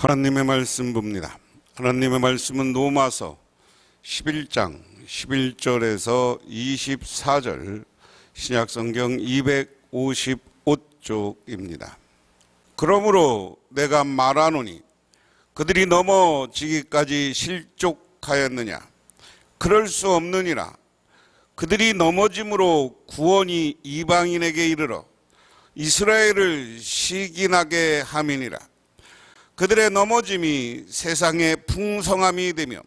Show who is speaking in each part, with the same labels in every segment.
Speaker 1: 하나님의 말씀 봅니다. 하나님의 말씀은 로마서 11장 11절에서 24절 신약 성경 255쪽입니다. 그러므로 내가 말하노니 그들이 넘어지기까지 실족하였느냐 그럴 수 없느니라 그들이 넘어짐으로 구원이 이방인에게 이르러 이스라엘을 시기나게 함이니라 그들의 넘어짐이 세상의 풍성함이 되며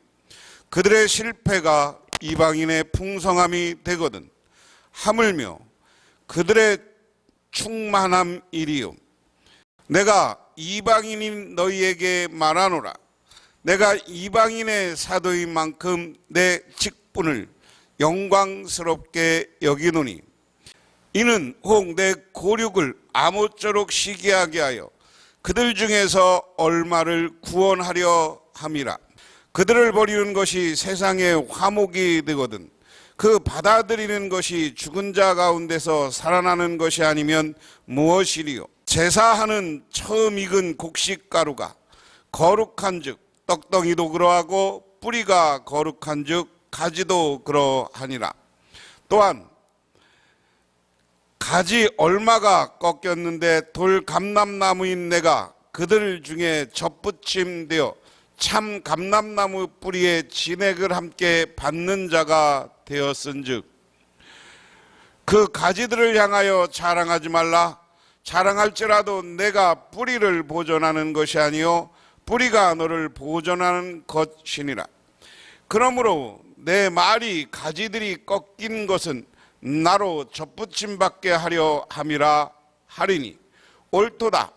Speaker 1: 그들의 실패가 이방인의 풍성함이 되거든 하물며 그들의 충만함이리요. 내가 이방인인 너희에게 말하노라. 내가 이방인의 사도인 만큼 내 직분을 영광스럽게 여기노니. 이는 혹 내 고륙을 아무쪼록 시기하게 하여 그들 중에서 얼마를 구원하려 함이라. 그들을 버리는 것이 세상의 화목이 되거든. 그 받아들이는 것이 죽은 자 가운데서 살아나는 것이 아니면 무엇이리요? 제사하는 처음 익은 곡식 가루가 거룩한즉 떡덩이도 그러하고 뿌리가 거룩한즉 가지도 그러하니라. 또한 가지 얼마가 꺾였는데 돌 감람나무인 내가 그들 중에 접붙임 되어 참 감람나무 뿌리에 진액을 함께 받는 자가 되었은즉 그 가지들을 향하여 자랑하지 말라. 자랑할지라도 내가 뿌리를 보존하는 것이 아니요 뿌리가 너를 보존하는 것이니라. 그러므로 내 말이 가지들이 꺾인 것은 나로 접붙임 받게 하려 함이라 하리니 옳도다.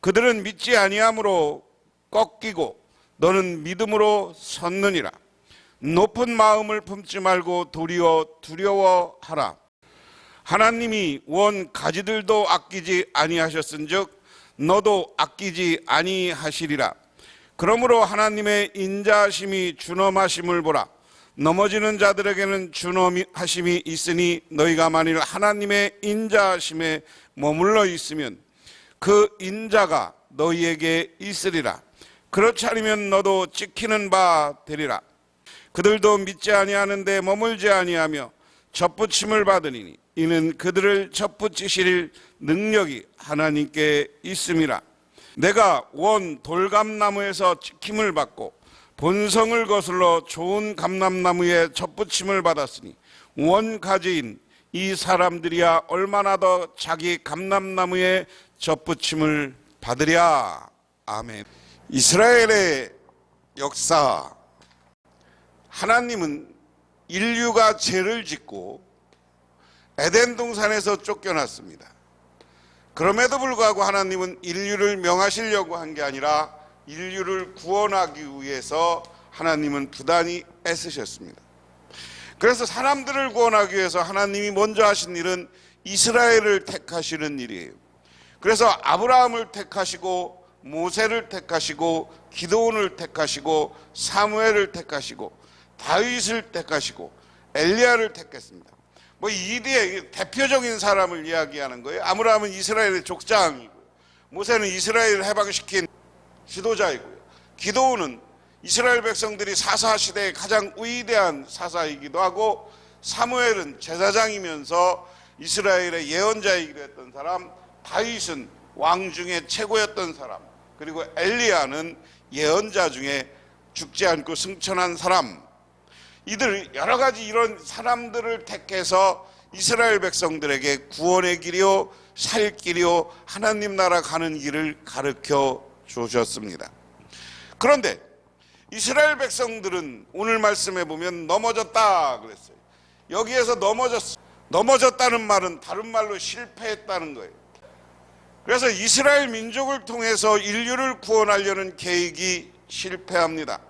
Speaker 1: 그들은 믿지 아니함으로 꺾이고 너는 믿음으로 섰느니라. 높은 마음을 품지 말고 도리어 두려워하라. 하나님이 원 가지들도 아끼지 아니하셨은즉 너도 아끼지 아니하시리라. 그러므로 하나님의 인자하심이 준엄하심을 보라 넘어지는 자들에게는 준엄하심이 있으니 너희가 만일 하나님의 인자하심에 머물러 있으면 그 인자가 너희에게 있으리라. 그렇지 않으면 너도 찍히는 바 되리라. 그들도 믿지 아니하는데 머물지 아니하며 접붙임을 받으니 이는 그들을 접붙이실 능력이 하나님께 있음이라. 내가 원 돌감나무에서 찍힘을 받고 본성을 거슬러 좋은 감람나무에 접붙임을 받았으니 원가지인 이 사람들이야 얼마나 더 자기 감람나무에 접붙임을 받으랴. 아멘. 이스라엘의 역사. 하나님은 인류가 죄를 짓고 에덴 동산에서 쫓겨났습니다. 그럼에도 불구하고 하나님은 인류를 명하시려고 한 게 아니라 인류를 구원하기 위해서 하나님은 부단히 애쓰셨습니다. 그래서 사람들을 구원하기 위해서 하나님이 먼저 하신 일은 이스라엘을 택하시는 일이에요. 그래서 아브라함을 택하시고 모세를 택하시고 기도원을 택하시고 사무엘을 택하시고 다윗을 택하시고 엘리야를 택했습니다. 뭐 이디의 대표적인 사람을 이야기하는 거예요. 아브라함은 이스라엘의 족장이고 모세는 이스라엘을 해방시킨 지도자이고요. 기도원은 이스라엘 백성들이 사사 시대의 가장 위대한 사사이기도 하고 사무엘은 제사장이면서 이스라엘의 예언자이기도 했던 사람, 다윗은 왕 중에 최고였던 사람, 그리고 엘리야는 예언자 중에 죽지 않고 승천한 사람. 이들 여러 가지 이런 사람들을 택해서 이스라엘 백성들에게 구원의 길이요 살 길이요 하나님 나라 가는 길을 가르쳐 주셨습니다. 그런데 이스라엘 백성들은 오늘 말씀에 보면 넘어졌다 그랬어요. 여기에서 넘어졌 넘어졌다는 말은 다른 말로 실패했다는 거예요. 그래서 이스라엘 민족을 통해서 인류를 구원하려는 계획이 실패합니다.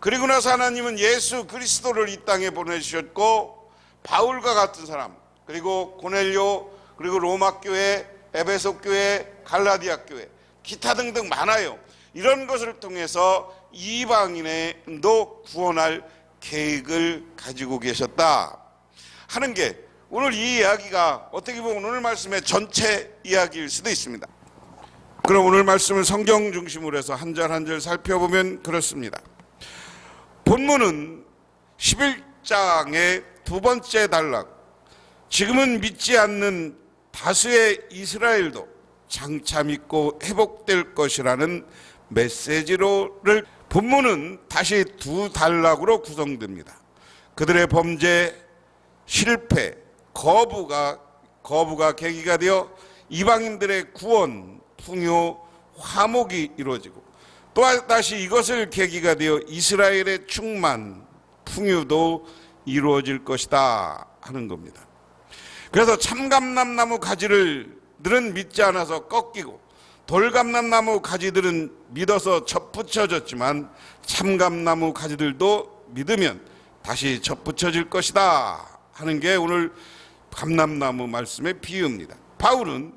Speaker 1: 그리고 나서 하나님은 예수 그리스도를 이 땅에 보내주셨고 바울과 같은 사람 그리고 고넬료 그리고 로마 교회 에베소 교회 갈라디아 교회 기타 등등 많아요. 이런 것을 통해서 이방인의도 구원할 계획을 가지고 계셨다 하는 게 오늘 이 이야기가 어떻게 보면 오늘 말씀의 전체 이야기일 수도 있습니다. 그럼 오늘 말씀을 성경 중심으로 해서 한 절 한 절 살펴보면 그렇습니다. 본문은 11장의 두 번째 단락. 지금은 믿지 않는 다수의 이스라엘도 장차 믿고 회복될 것이라는 메시지로를 본문은 다시 두 단락으로 구성됩니다. 그들의 범죄, 실패, 거부가 거부가 계기가 되어 이방인들의 구원, 풍요, 화목이 이루어지고 또 다시 이것을 계기가 되어 이스라엘의 충만, 풍요도 이루어질 것이다 하는 겁니다. 그래서 참감남나무 가지를 들은 믿지 않아서 꺾이고 돌감남나무 가지들은 믿어서 접붙여졌지만 참감나무 가지들도 믿으면 다시 접붙여질 것이다 하는 게 오늘 감남나무 말씀의 비유입니다. 바울은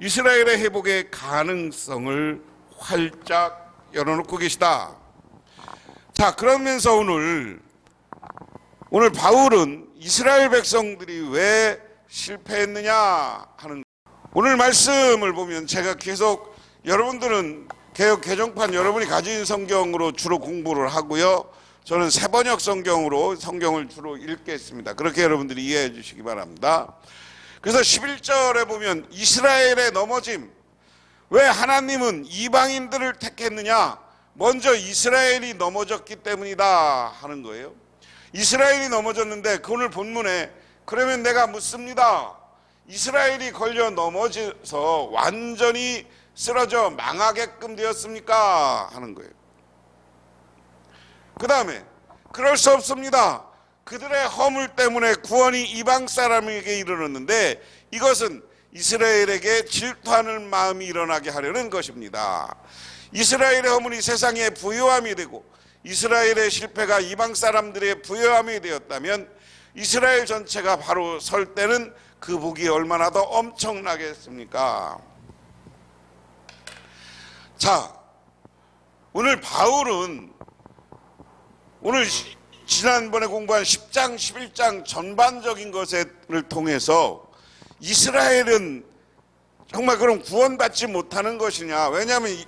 Speaker 1: 이스라엘의 회복의 가능성을 활짝 열어놓고 계시다. 자 그러면서 오늘 오늘 바울은 이스라엘 백성들이 왜 실패했느냐 하는 오늘 말씀을 보면 제가 계속 여러분들은 개혁 개정판 여러분이 가진 성경으로 주로 공부를 하고요. 저는 세번역 성경으로 성경을 주로 읽겠습니다. 그렇게 여러분들이 이해해 주시기 바랍니다. 그래서 11절에 보면 이스라엘의 넘어짐 왜 하나님은 이방인들을 택했느냐? 먼저 이스라엘이 넘어졌기 때문이다 하는 거예요. 이스라엘이 넘어졌는데 그 오늘 본문에 그러면 내가 묻습니다. 이스라엘이 걸려 넘어져서 완전히 쓰러져 망하게끔 되었습니까? 하는 거예요. 그 다음에 그럴 수 없습니다. 그들의 허물 때문에 구원이 이방 사람에게 이르렀는데 이것은 이스라엘에게 질투하는 마음이 일어나게 하려는 것입니다. 이스라엘의 허물이 세상의 부요함이 되고 이스라엘의 실패가 이방 사람들의 부요함이 되었다면 이스라엘 전체가 바로 설 때는 그 복이 얼마나 더 엄청나겠습니까? 자, 오늘 바울은 오늘 시- 지난번에 공부한 10장, 11장 전반적인 것을 통해서 이스라엘은 정말 그럼 구원받지 못하는 것이냐? 왜냐하면 이-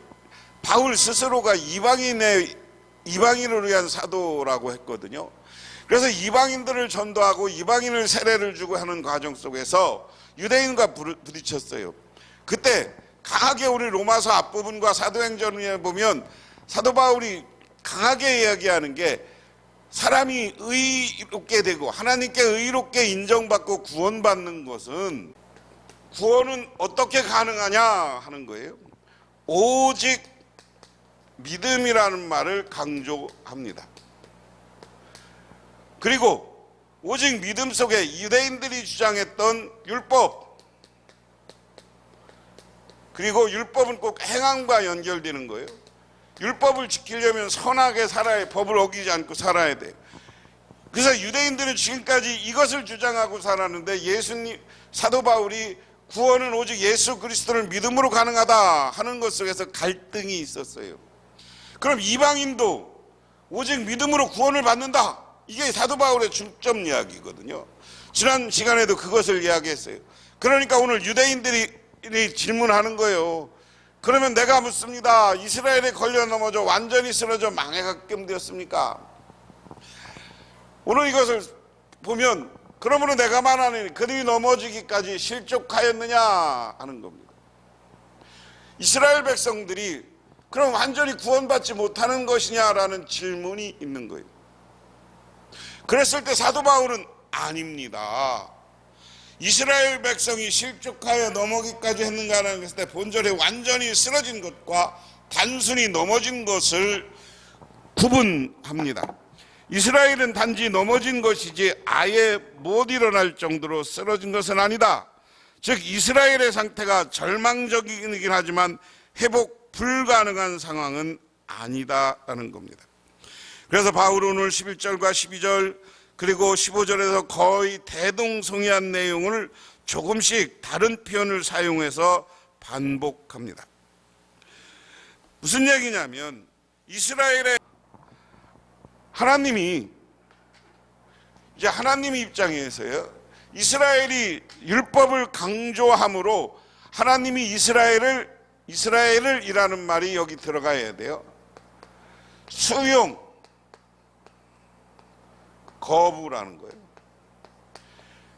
Speaker 1: 바울 스스로가 이방인의 이방인을 위한 사도라고 했거든요. 그래서 이방인들을 전도하고 이방인을 세례를 주고 하는 과정 속에서 유대인과 부딪혔어요. 그때 강하게 우리 로마서 앞부분과 사도행전에 보면 사도 바울이 강하게 이야기하는 게 사람이 의롭게 되고 하나님께 의롭게 인정받고 구원받는 것은 구원은 어떻게 가능하냐 하는 거예요. 오직 믿음이라는 말을 강조합니다. 그리고 오직 믿음 속에 유대인들이 주장했던 율법 그리고 율법은 꼭 행함과 연결되는 거예요. 율법을 지키려면 선하게 살아야 법을 어기지 않고 살아야 돼. 그래서 유대인들은 지금까지 이것을 주장하고 살았는데 예수님 사도 바울이 구원은 오직 예수 그리스도를 믿음으로 가능하다 하는 것 속에서 갈등이 있었어요. 그럼 이방인도 오직 믿음으로 구원을 받는다. 이게 사도 바울의 중점 이야기거든요. 지난 시간에도 그것을 이야기했어요. 그러니까 오늘 유대인들이 질문하는 거예요. 그러면 내가 묻습니다. 이스라엘에 걸려 넘어져 완전히 쓰러져 망해가끔 되었습니까? 오늘 이것을 보면 그러므로 내가 말하는 그들이 넘어지기까지 실족하였느냐 하는 겁니다. 이스라엘 백성들이 그럼 완전히 구원받지 못하는 것이냐라는 질문이 있는 거예요. 그랬을 때 사도 바울은 아닙니다. 이스라엘 백성이 실족하여 넘어기까지 했는가라는 것을 때 본절에 완전히 쓰러진 것과 단순히 넘어진 것을 구분합니다. 이스라엘은 단지 넘어진 것이지 아예 못 일어날 정도로 쓰러진 것은 아니다. 즉 이스라엘의 상태가 절망적이긴 하지만 회복 불가능한 상황은 아니다라는 겁니다. 그래서 바울은 오늘 11절과 12절 그리고 15절에서 거의 대동성이한 내용을 조금씩 다른 표현을 사용해서 반복합니다. 무슨 얘기냐면 이스라엘의 하나님이 이제 하나님 입장에서요. 이스라엘이 율법을 강조함으로 하나님이 이스라엘을 이스라엘을 이라는 말이 여기 들어가야 돼요. 수용, 거부라는 거예요.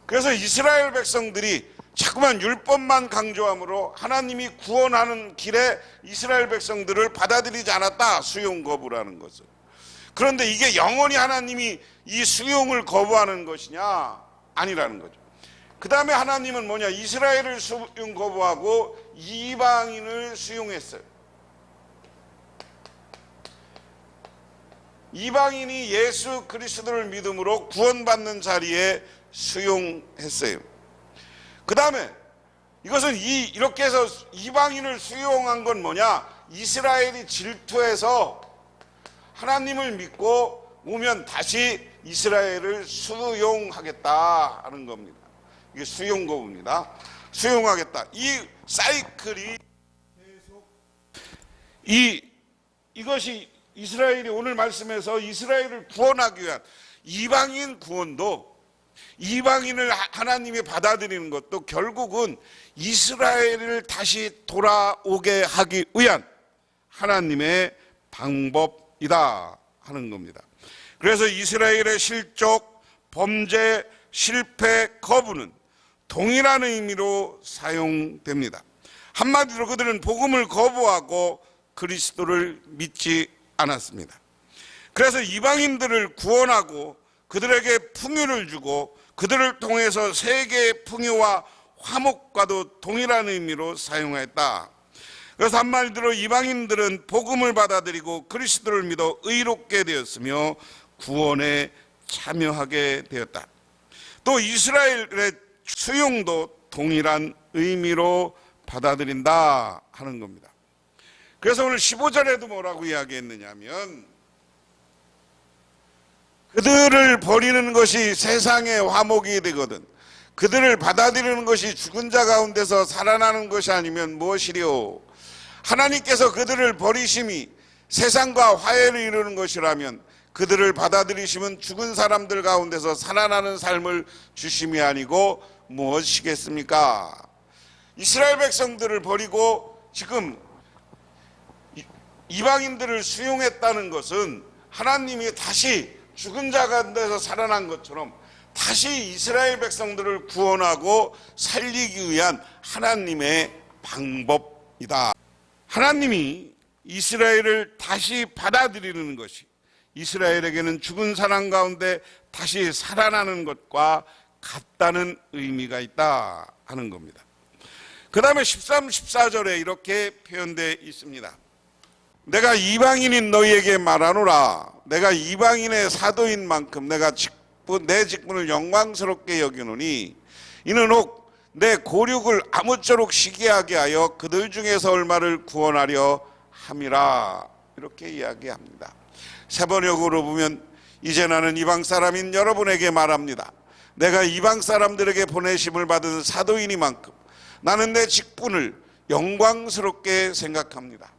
Speaker 1: 그래서 이스라엘 백성들이 자꾸만 율법만 강조함으로 하나님이 구원하는 길에 이스라엘 백성들을 받아들이지 않았다. 수용 거부라는 것을. 그런데 이게 영원히 하나님이 이 수용을 거부하는 것이냐? 아니라는 거죠. 그 다음에 하나님은 뭐냐? 이스라엘을 수용 거부하고 이방인을 수용했어요. 이방인이 예수 그리스도를 믿음으로 구원받는 자리에 수용했어요. 그 다음에 이것은 이, 이렇게 해서 이방인을 수용한 건 뭐냐? 이스라엘이 질투해서 하나님을 믿고 오면 다시 이스라엘을 수용하겠다 하는 겁니다. 이게 수용 거부입니다. 수용하겠다. 이 사이클이 계속 이 이것이 이스라엘이 오늘 말씀에서 이스라엘을 구원하기 위한 이방인 구원도 이방인을 하- 하나님이 받아들이는 것도 결국은 이스라엘을 다시 돌아오게 하기 위한 하나님의 방법이다 하는 겁니다. 그래서 이스라엘의 실족, 범죄, 실패, 거부는 동일한 의미로 사용됩니다. 한마디로 그들은 복음을 거부하고 그리스도를 믿지 않았습니다. 그래서 이방인들을 구원하고 그들에게 풍요를 주고 그들을 통해서 세계의 풍요와 화목과도 동일한 의미로 사용했다. 그래서 한마디로 이방인들은 복음을 받아들이고 그리스도를 믿어 의롭게 되었으며 구원에 참여하게 되었다. 또 이스라엘의 수용도 동일한 의미로 받아들인다 하는 겁니다. 그래서 오늘 15절에도 뭐라고 이야기했느냐면 그들을 버리는 것이 세상의 화목이 되거든. 그들을 받아들이는 것이 죽은 자 가운데서 살아나는 것이 아니면 무엇이리요? 하나님께서 그들을 버리심이 세상과 화해를 이루는 것이라면 그들을 받아들이시면 죽은 사람들 가운데서 살아나는 삶을 주심이 아니고 무엇이겠습니까? 이스라엘 백성들을 버리고 지금 이- 이방인들을 수용했다는 것은 하나님이 다시 죽은 자 가운데서 살아난 것처럼 다시 이스라엘 백성들을 구원하고 살리기 위한 하나님의 방법이다. 하나님이 이스라엘을 다시 받아들이는 것이 이스라엘에게는 죽은 사람 가운데 다시 살아나는 것과 같다는 의미가 있다 하는 겁니다. 그 다음에 13, 14절에 이렇게 표현되어 있습니다. 내가 이방인인 너희에게 말하노라. 내가 이방인의 사도인 만큼 내가 직분, 내 직분을 영광스럽게 여기노니 이는 혹 내 고륙을 아무쪼록 시기하게 하여 그들 중에서 얼마를 구원하려 함이라. 이렇게 이야기합니다. 세번역으로 보면 이제 나는 이방 사람인 여러분에게 말합니다. 내가 이방 사람들에게 보내심을 받은 사도이니만큼 나는 내 직분을 영광스럽게 생각합니다.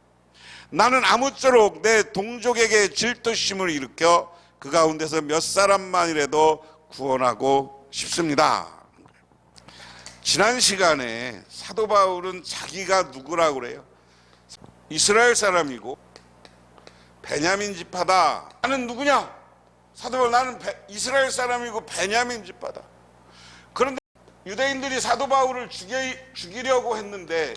Speaker 1: 나는 아무쪼록 내 동족에게 질투심을 일으켜 그 가운데서 몇 사람만이라도 구원하고 싶습니다. 지난 시간에 사도 바울은 자기가 누구라고 그래요? 이스라엘 사람이고 베냐민 지파다. 나는 누구냐? 사도 바울 나는 베- 이스라엘 사람이고 베냐민 지파다. 그런데 유대인들이 사도 바울을 죽이, 죽이려고 했는데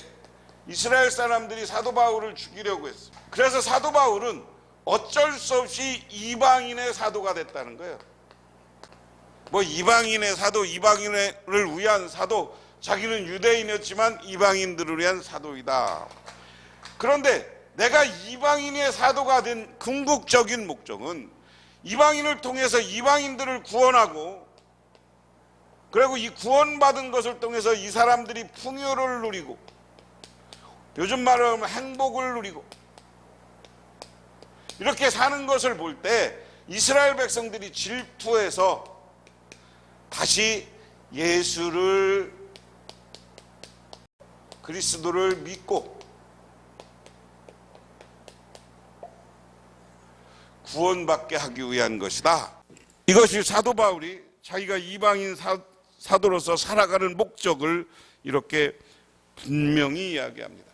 Speaker 1: 이스라엘 사람들이 사도 바울을 죽이려고 했어. 그래서 사도 바울은 어쩔 수 없이 이방인의 사도가 됐다는 거예요. 뭐 이방인의 사도, 이방인을 위한 사도, 자기는 유대인이었지만 이방인들을 위한 사도이다. 그런데 내가 이방인의 사도가 된 궁극적인 목적은 이방인을 통해서 이방인들을 구원하고 그리고 이 구원받은 것을 통해서 이 사람들이 풍요를 누리고 요즘 말로 하면 행복을 누리고 이렇게 사는 것을 볼 때 이스라엘 백성들이 질투해서 다시 예수를 그리스도를 믿고 구원받게 하기 위한 것이다. 이것이 사도 바울이 자기가 이방인 사, 사도로서 살아가는 목적을 이렇게 분명히 이야기합니다.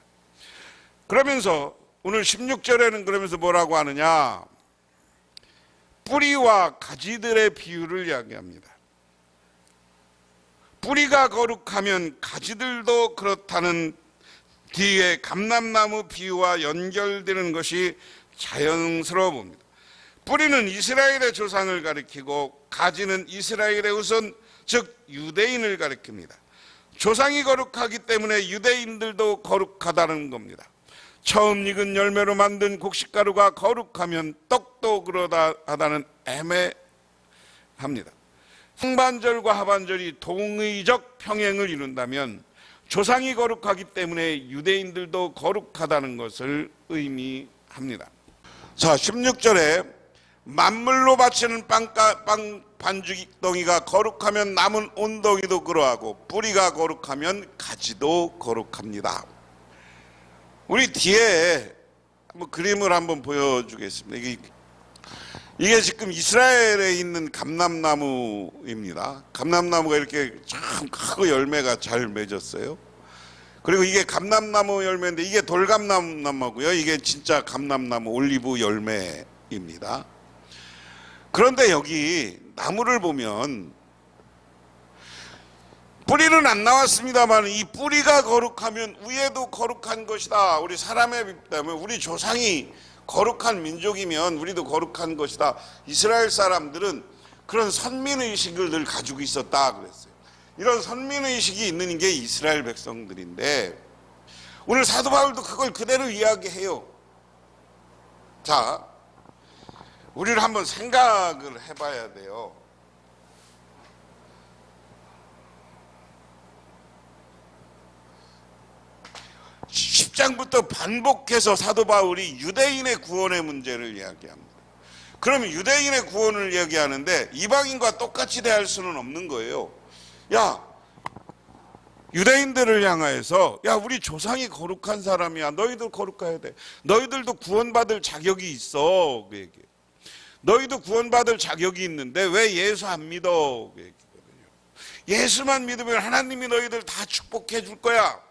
Speaker 1: 그러면서 오늘 16절에는 그러면서 뭐라고 하느냐? 뿌리와 가지들의 비유를 이야기합니다. 뿌리가 거룩하면 가지들도 그렇다는 뒤에 감람나무 비유와 연결되는 것이 자연스러워 봅니다. 뿌리는 이스라엘의 조상을 가리키고 가지는 이스라엘의 우선 즉 유대인을 가리킵니다. 조상이 거룩하기 때문에 유대인들도 거룩하다는 겁니다. 처음 익은 열매로 만든 곡식가루가 거룩하면 떡도 그러하다는 애매합니다. 상반절과 하반절이 동의적 평행을 이룬다면 조상이 거룩하기 때문에 유대인들도 거룩하다는 것을 의미합니다. 자, 16절에 만물로 바치는 빵가, 빵 반죽덩이가 거룩하면 남은 온덩이도 그러하고 뿌리가 거룩하면 가지도 거룩합니다. 우리 뒤에 한번 그림을 한번 보여주겠습니다. 이게, 이게 지금 이스라엘에 있는 감람나무입니다. 감람나무가 이렇게 참 크고 열매가 잘 맺었어요. 그리고 이게 감람나무 열매인데 이게 돌감람나무고요. 이게 진짜 감람나무 올리브 열매입니다. 그런데 여기 나무를 보면 뿌리는 안 나왔습니다만 이 뿌리가 거룩하면 위에도 거룩한 것이다. 우리 사람의 때문에 우리 조상이 거룩한 민족이면 우리도 거룩한 것이다. 이스라엘 사람들은 그런 선민 의식을 늘 가지고 있었다 그랬어요. 이런 선민 의식이 있는 게 이스라엘 백성들인데 오늘 사도 바울도 그걸 그대로 이야기해요. 자, 우리를 한번 생각을 해봐야 돼요. 10장부터 반복해서 사도 바울이 유대인의 구원의 문제를 이야기합니다. 그러면 유대인의 구원을 이야기하는데 이방인과 똑같이 대할 수는 없는 거예요. 야, 유대인들을 향하여서 야, 우리 조상이 거룩한 사람이야. 너희도 거룩해야 돼. 너희들도 구원받을 자격이 있어. 그 얘기. 너희도 구원받을 자격이 있는데 왜 예수 안 믿어? 그 얘기거든요. 예수만 믿으면 하나님이 너희들 다 축복해 줄 거야.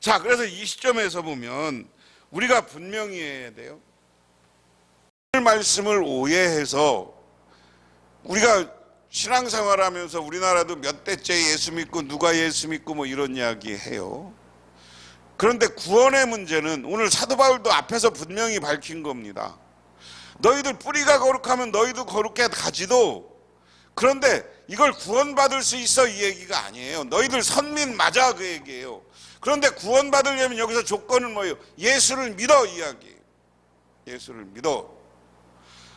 Speaker 1: 자, 그래서 이 시점에서 보면 우리가 분명히 해야 돼요. 오늘 말씀을 오해해서 우리가 신앙생활 하면서 우리나라도 몇 대째 예수 믿고 누가 예수 믿고 뭐 이런 이야기 해요. 그런데 구원의 문제는 오늘 사도 바울도 앞에서 분명히 밝힌 겁니다. 너희들 뿌리가 거룩하면 너희도 거룩해 가지도 그런데 이걸 구원받을 수 있어 이 얘기가 아니에요. 너희들 선민 맞아 그 얘기예요. 그런데 구원받으려면 여기서 조건은 뭐예요? 예수를 믿어 이야기. 예수를 믿어.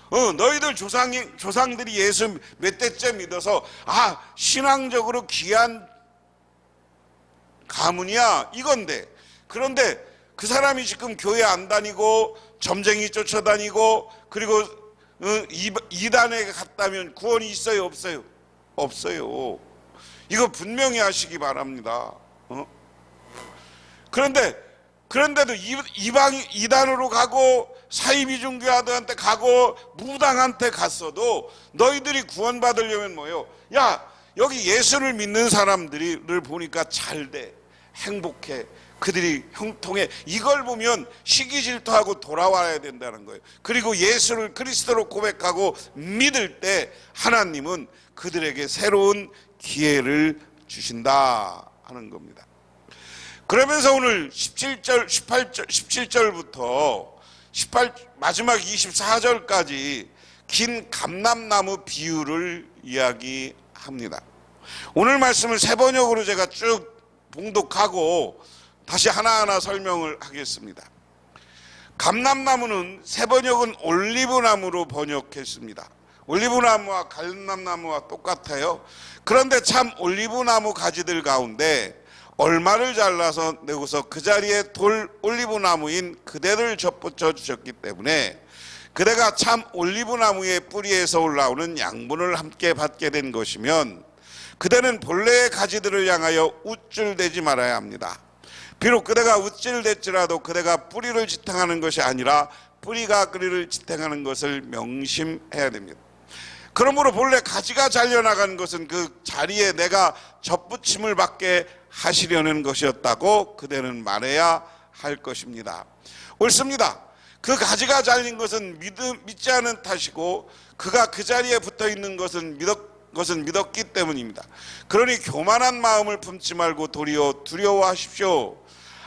Speaker 1: 어, 너희들 조상이 조상들이 예수 몇 대째 믿어서 아 신앙적으로 귀한 가문이야 이건데 그런데 그 사람이 지금 교회 안 다니고 점쟁이 쫓아다니고 그리고 어, 이단에 갔다면 구원이 있어요 없어요 없어요 이거 분명히 하시기 바랍니다 어? 그런데 그런데도 이방 이단으로 가고 사이비중교하들한테 가고 무당한테 갔어도 너희들이 구원받으려면 뭐요? 야 여기 예수를 믿는 사람들을 보니까 잘 돼, 행복해. 그들이 형통해. 이걸 보면 시기 질투하고 돌아와야 된다는 거예요. 그리고 예수를 그리스도로 고백하고 믿을 때 하나님은 그들에게 새로운 기회를 주신다 하는 겁니다. 그러면서 오늘 17절, 18절, 17절부터 18 마지막 24절까지 긴 감람나무 비유를 이야기합니다. 오늘 말씀을 세 번역으로 제가 쭉 봉독하고 다시 하나하나 설명을 하겠습니다. 감람나무는 세 번역은 올리브나무로 번역했습니다. 올리브나무와 감람나무와 똑같아요. 그런데 참 올리브나무 가지들 가운데 얼마를 잘라서 내고서 그 자리에 돌 올리브 나무인 그대를 접붙여 주셨기 때문에 그대가 참 올리브 나무의 뿌리에서 올라오는 양분을 함께 받게 된 것이면 그대는 본래의 가지들을 향하여 우쭐대지 말아야 합니다. 비록 그대가 우쭐댔지라도 그대가 뿌리를 지탱하는 것이 아니라 뿌리가 그리를 지탱하는 것을 명심해야 됩니다. 그러므로 본래 가지가 잘려나간 것은 그 자리에 내가 접붙임을 받게 하시려는 것이었다고 그대는 말해야 할 것입니다. 옳습니다. 그 가지가 잘린 것은 믿음, 믿지 않은 탓이고 그가 그 자리에 붙어 있는 것은 믿었, 것은 믿었기 때문입니다. 그러니 교만한 마음을 품지 말고 도리어 두려워하십시오.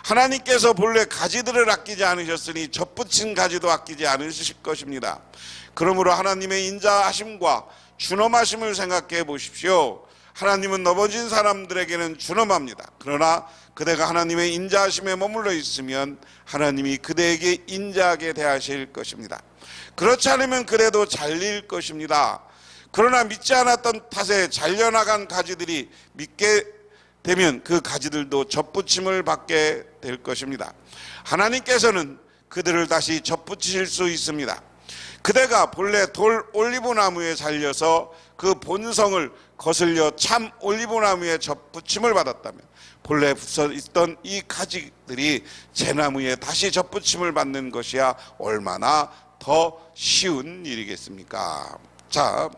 Speaker 1: 하나님께서 본래 가지들을 아끼지 않으셨으니 젖붙인 가지도 아끼지 않으실 것입니다. 그러므로 하나님의 인자하심과 준엄하심을 생각해 보십시오. 하나님은 넘어진 사람들에게는 준엄합니다. 그러나 그대가 하나님의 인자하심에 머물러 있으면 하나님이 그대에게 인자하게 대하실 것입니다. 그렇지 않으면 그래도 잘릴 것입니다. 그러나 믿지 않았던 탓에 잘려나간 가지들이 믿게 되면 그 가지들도 접붙임을 받게 될 것입니다. 하나님께서는 그들을 다시 접붙이실 수 있습니다. 그대가 본래 돌 올리브 나무에 살려서 그 본성을 거슬려 참 올리브 나무에 접붙임을 받았다면 본래 붙어 있던 이 가지들이 제 나무에 다시 접붙임을 받는 것이야 얼마나 더 쉬운 일이겠습니까? 자,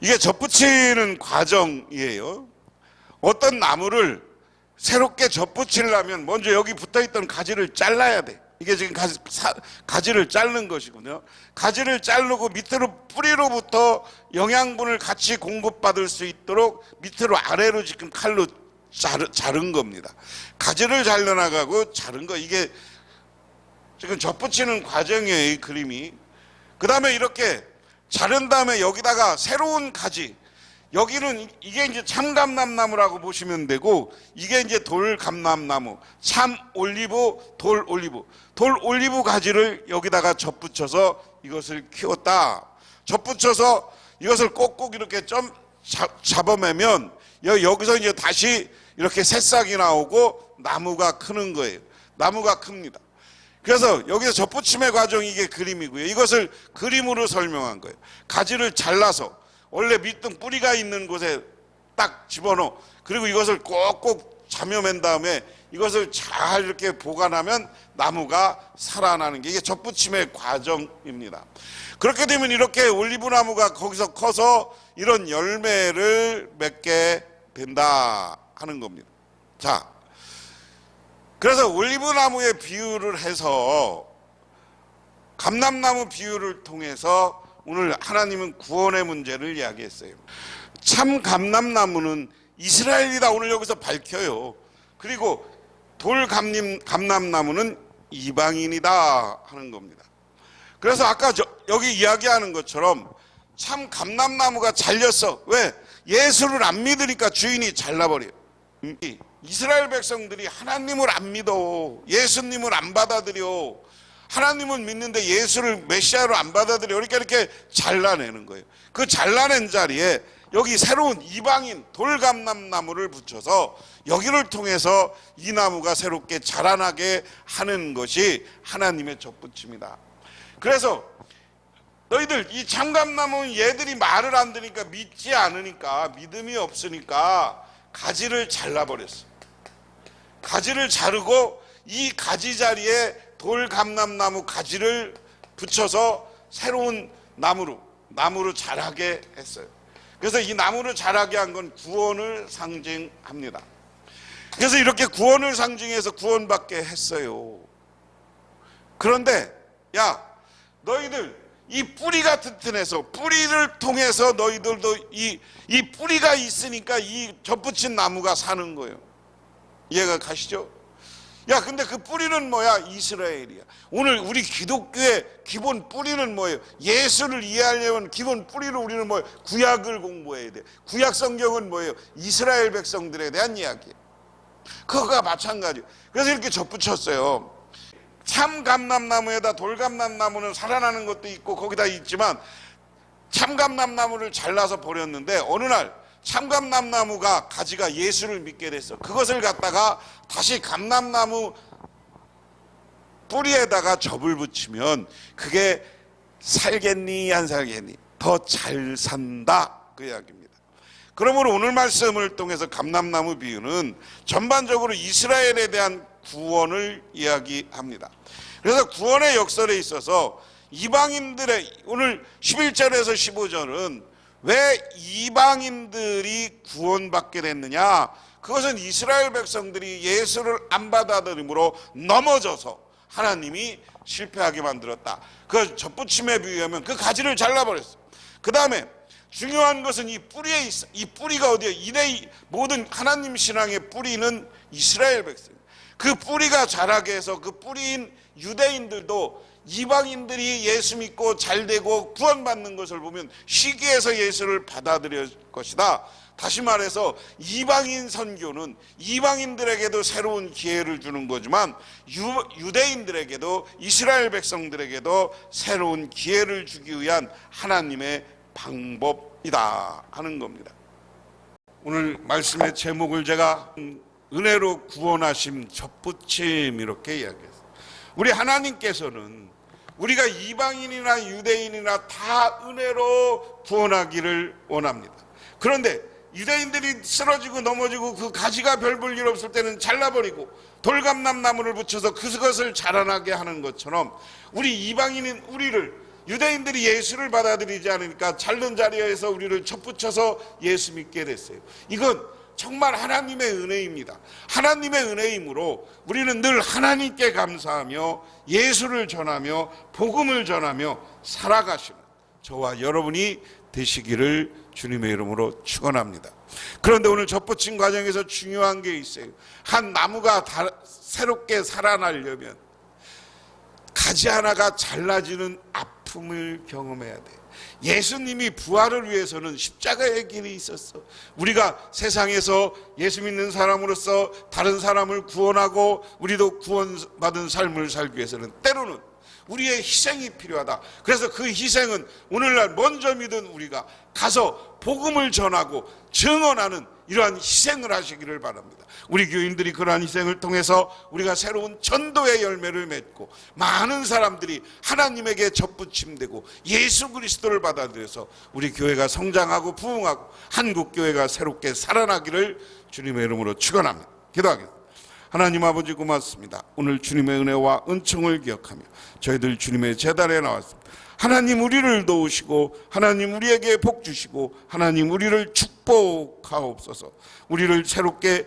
Speaker 1: 이게 접붙이는 과정이에요. 어떤 나무를 새롭게 접붙이려면 먼저 여기 붙어 있던 가지를 잘라야 돼. 이게 지금 가지, 사, 가지를 자르는 것이군요. 가지를 자르고 밑으로 뿌리로부터 영양분을 같이 공급받을 수 있도록 밑으로 아래로 지금 칼로 자르, 자른 겁니다. 가지를 잘려나가고 자른 거 이게 지금 접붙이는. 이 그림이. 그 다음에 이렇게 자른 다음에 여기다가 새로운 가지 여기는 이게 이제 참감남나무라고 보시면 되고 이게 이제 돌감남나무 참 올리브 돌 올리브 돌 올리브 가지를 여기다가 접붙여서 이것을 키웠다 접붙여서 이것을 꼭꼭 이렇게 좀 잡- 잡아매면 여- 여기서 이제 다시 이렇게 새싹이 나오고 나무가 크는 거예요 나무가 큽니다 그래서 여기서 접붙임의 과정이 이게 그림이고요. 이것을 그림으로 설명한 거예요. 가지를 잘라서 원래 밑둥 뿌리가 있는 곳에 딱 집어넣어. 그리고 이것을 꼭꼭 잠여맨 다음에 이것을 잘 이렇게 보관하면 나무가 살아나는 게 이게 접붙임의 과정입니다. 그렇게 되면 이렇게 올리브 나무가 거기서 커서 이런 열매를 맺게 된다 하는 겁니다. 자, 그래서 올리브 나무의 비유를 해서 감람나무 비유를 통해서 오늘 하나님은 구원의 문제를 이야기했어요. 참 감람나무는 이스라엘이다 오늘 여기서 밝혀요. 그리고 돌 감림, 감람나무는 이방인이다 하는 겁니다. 그래서 아까 저, 여기 이야기하는 것처럼 참 감람나무가 잘렸어. 왜? 예수를 안 믿으니까 주인이 잘라버려요. 음, 이 이스라엘 백성들이 하나님을 안 믿어. 예수님을 안 받아들여. 하나님은 믿는데 예수를 메시아로 안 받아들여. 그러니까 이렇게 잘라내는 거예요. 그 잘라낸 자리에 여기 새로운 이방인 돌감람나무를 붙여서 여기를 통해서 이 나무가 새롭게 자라나게 하는 것이 하나님의 접붙임이다. 그래서 너희들 이 참감나무는 얘들이 말을 안 들으니까 믿지 않으니까 믿음이 없으니까 가지를 잘라버렸어. 가지를 자르고 이 가지 자리에 돌감람나무 가지를 붙여서 새로운 나무로 나무로 자라게 했어요. 그래서 이 나무를 자라게 한 건 구원을 상징합니다. 그래서 이렇게 구원을 상징해서 구원받게 했어요. 그런데 야 너희들 이 뿌리가 튼튼해서 뿌리를 통해서 너희들도 이, 이 뿌리가 있으니까 이 접붙인 나무가 사는 거예요. 이해가 가시죠? 야, 근데 그 뿌리는 뭐야? 이스라엘이야. 오늘 우리 기독교의 기본 뿌리는 뭐예요? 예수를 이해하려면 기본 뿌리를 우리는 뭐예요? 구약을 공부해야 돼. 구약 성경은 뭐예요? 이스라엘 백성들에 대한 이야기예요. 그거가 마찬가지예요. 그래서 이렇게 접붙였어요. 참 감람나무에다 돌감람나무는 살아나는 것도 있고 거기다 있지만 참 감람나무를 잘라서 버렸는데 어느 날 참감남나무가 가지가 예수를 믿게 됐어. 그것을 갖다가 다시 감남나무 뿌리에다가 접을 붙이면 그게 살겠니 안 살겠니 더 잘 산다 그 이야기입니다. 그러므로 오늘 말씀을 통해서 감남나무 비유는 전반적으로 이스라엘에 대한 구원을 이야기합니다. 그래서 구원의 역설에 있어서 이방인들의 오늘 11절에서 15절은 왜 이방인들이 구원받게 됐느냐? 그것은 이스라엘 백성들이 예수를 안 받아들임으로 넘어져서 하나님이 실패하게 만들었다. 그 젖붙임에 비유하면 그 가지를 잘라버렸어요. 그 다음에 중요한 것은 이 뿌리에 있어. 이 뿌리가 어디에? 이내 모든 하나님 신앙의 뿌리는 이스라엘 백성. 그 뿌리가 자라게 해서 그 뿌리인 유대인들도 이방인들이 예수 믿고 잘 되고 구원받는 것을 보면 시기에서 예수를 받아들일 것이다. 다시 말해서 이방인 선교는 이방인들에게도 새로운 기회를 주는 거지만 유, 유대인들에게도 이스라엘 백성들에게도 새로운 기회를 주기 위한 하나님의 방법이다 하는 겁니다. 오늘 말씀의 제목을 제가 은혜로 구원하심 접붙임 이렇게 이야기했어요. 우리 하나님께서는 우리가 이방인이나 유대인이나 다 은혜로 구원하기를 원합니다. 그런데 유대인들이 쓰러지고 넘어지고 그 가지가 별 볼 일 없을 때는 잘라버리고 돌감람 나무를 붙여서 그것을 자라나게 하는 것처럼 우리 이방인인 우리를 유대인들이 예수를 받아들이지 않으니까 자른 자리에서 우리를 젖붙여서 예수 믿게 됐어요. 이건 정말 하나님의 은혜입니다. 하나님의 은혜이므로 우리는 늘 하나님께 감사하며 예수를 전하며 복음을 전하며 살아가시는 저와 여러분이 되시기를 주님의 이름으로 축원합니다. 그런데 오늘 접붙임 과정에서 중요한 게 있어요. 한 나무가 다, 새롭게 살아나려면 가지 하나가 잘라지는 아픔을 경험해야 돼. 예수님이 부활을 위해서는 십자가의 길이 있었어. 우리가 세상에서 예수 믿는 사람으로서 다른 사람을 구원하고 우리도 구원받은 삶을 살기 위해서는 때로는 우리의 희생이 필요하다. 그래서 그 희생은 오늘날 먼저 믿은 우리가 가서 복음을 전하고 증언하는 이러한 희생을 하시기를 바랍니다. 우리 교인들이 그러한 희생을 통해서 우리가 새로운 전도의 열매를 맺고 많은 사람들이 하나님에게 접붙임되고 예수 그리스도를 받아들여서 우리 교회가 성장하고 부흥하고 한국 교회가 새롭게 살아나기를 주님의 이름으로 축원합니다. 기도하겠습니다. 하나님 아버지 고맙습니다. 오늘 주님의 은혜와 은총을 기억하며 저희들 주님의 재단에 나왔습니다. 하나님 우리를 도우시고 하나님 우리에게 복 주시고 하나님 우리를 축복하옵소서. 우리를 새롭게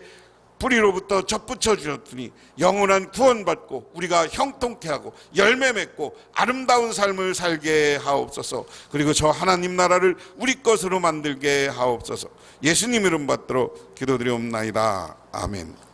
Speaker 1: 뿌리로부터 접붙여 주셨더니 영원한 구원받고 우리가 형통케 하고 열매 맺고 아름다운 삶을 살게 하옵소서. 그리고 저 하나님 나라를 우리 것으로 만들게 하옵소서. 예수님 이름 받들어 기도드리옵나이다. 아멘.